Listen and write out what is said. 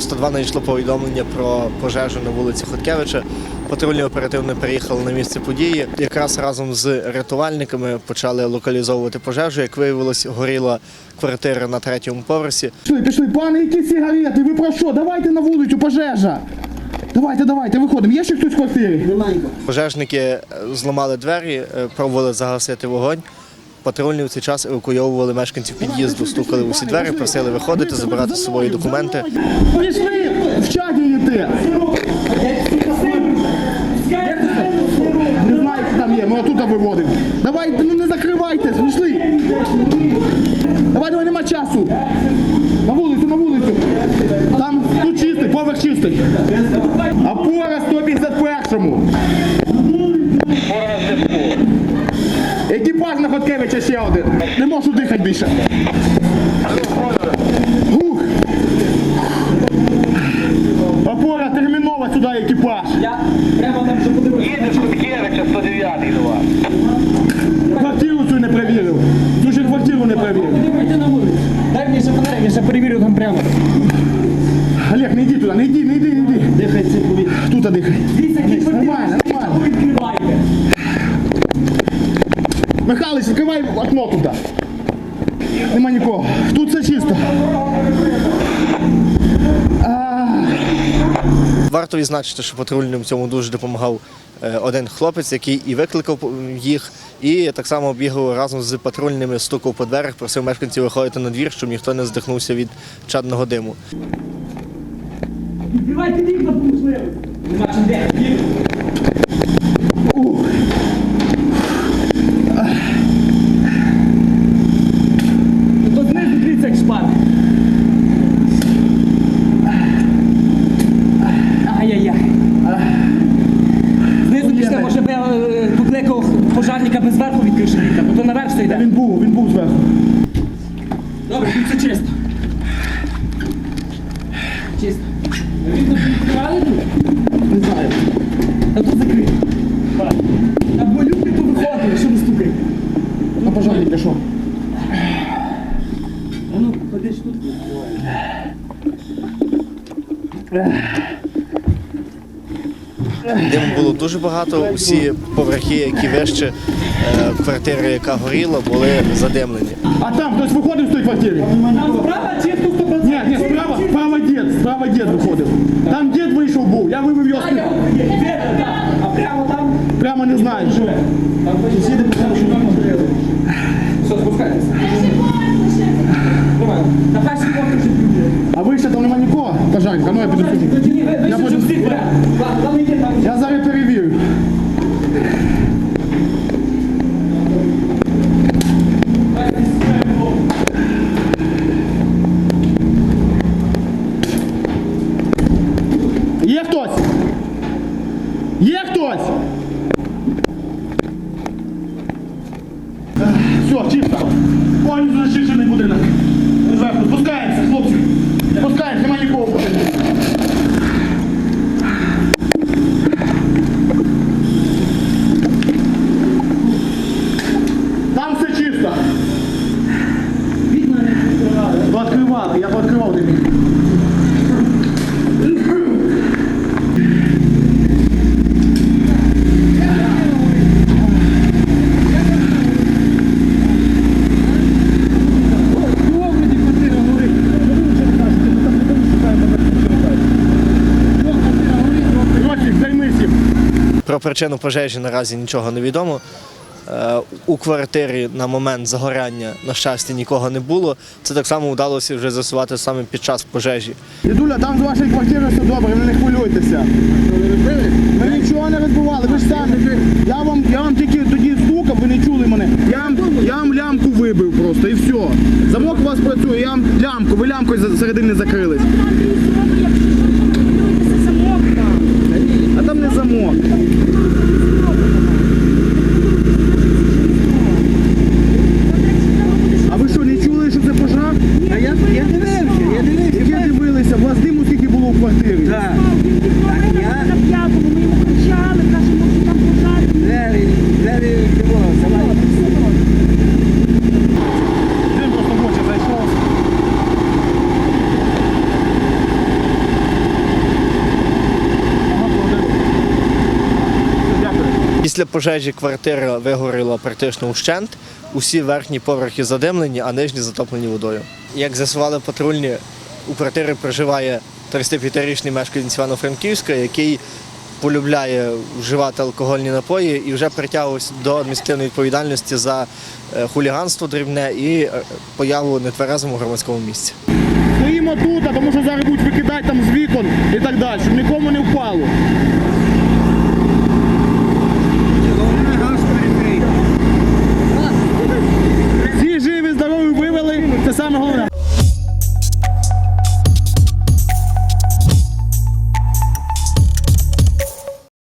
102 надійшло повідомлення про пожежу на вулиці Хоткевича. Патрульні оперативно переїхали на місце події. Якраз разом з рятувальниками почали локалізовувати пожежу. Як виявилось, горіла квартира на третьому поверсі. Пішли, пішли, пане, які сигарети, ви про що? Давайте на вулицю, пожежа. Давайте, давайте, виходимо. Є ще хтось в квартирі? Пожежники е, зламали двері, е, пробували загасити вогонь. Патрульні в цей час евакуйовували мешканців під'їзду, стукали усі двері, просили виходити, забирати з собою документи. Пішли, в чаді йти. Не знаю, що там є, ми отут виводимо. Давайте, ну не закривайтесь, пішли. Давай, давай, нема часу. На вулицю, на вулицю. Там тут чистий, поверх чистий. Опора 151-му. Не можу дихати більше. Ух. Опора термінова сюди екіпаж. Я прямо там Їдеш Куткевича 109 до вас. Квартиру цю не перевірив. Цю ще квартиру не перевірив. Йди на вулицю. Дай мені ще фонарик, я ще перевірю там прямо. Олег, не йди туди, не йди, не йди, не йди. Дихай цей повітря. Тут дихай. Окно туди. Нема нікого. Тут все чисто. Варто відзначити, що патрульним цьому дуже допомагав е, один хлопець, який і викликав їх, і так само бігав разом з патрульними, стукав по дверях, просив мешканців виходити на двір, щоб ніхто не здихнувся від чадного диму. Відкривайте вікна, по можливості. Нема чим де. Ну, То знизу дивіться, як шпати. Ай-яй-яй. Знизу пішли, може би я е, покликав пожарника без зверху відкривши вікна, бо то наверх все йде. Він був, він був зверху. Добре, тут все чисто. Чисто. Вікна відкривали тут? Не знаю. А тут закрито. А бо люди тут виходили, що ви стукаєте? На пожарник пішов. А ну, ходиш тут. Диму було дуже багато. Усі поверхи, які вище, е, квартири, яка горіла, були задимлені. А там хтось виходив з тої квартири? Там справа чисто 100%. Ні, ні, справа, справа дід, справа дід виходив. Там дід вийшов був, я вивів його. А прямо там. Прямо не знаю. Там сусіди писали, що там можливо. Все, спускайтеся. Давай. На перший поверх. А вище там нема нікого? Пожарник, а ну я піду сюди. Тоді ні, ви Я вийшли, буду- щоб всіх бере. Ладно, Там йде там. Я зараз перевірю. Є хтось? Є хтось? Все, чисто. Повністю зачищений будинок. Зверху. Спускаємося, хлопці. Спускаємося, нема нікого в будинку. Там все чисто. Вікна не відкривали. Пооткривали, я пооткривав тобі. Вовгоді квартира горить. Що ви вже кажете? Ну там не шукаємо, там не шукаємо. Квартира горить, Ротик, займись їм. Про причину пожежі наразі нічого не відомо. Е, У квартирі на момент загоряння, на щастя, нікого не було. Це так само вдалося вже з'ясувати саме під час пожежі. Дідуля, там з вашої квартири все добре, ви не хвилюйтеся. Ми нічого не розбивали, ви ж самі. Я вам, я вам тільки тоді стукав, ви не чули мене. Я вам, я вам лямку вибив просто і все. Замок у вас працює, я вам лямку, ви лямкою середини закрились. я я дивився, я дивився. Ми дивилися, у вас диму скільки було в квартирі. Так. Так, я... Ми йому кричали, кажемо, що там пожар. Леві, леві, Тимура, давай. Зайшов. Після пожежі квартира вигоріла практично ущент. Усі верхні поверхи задимлені, а нижні затоплені водою. Як з'ясували патрульні, у квартирі проживає 35-річний мешканець Івано-Франківська, який полюбляє вживати алкогольні напої і вже притягувався до адміністративної відповідальності за е, хуліганство дрібне і е, появу нетверезому громадському місці. Стоїмо тут, тому що зараз будуть викидати там з вікон і так далі, щоб нікому не впало.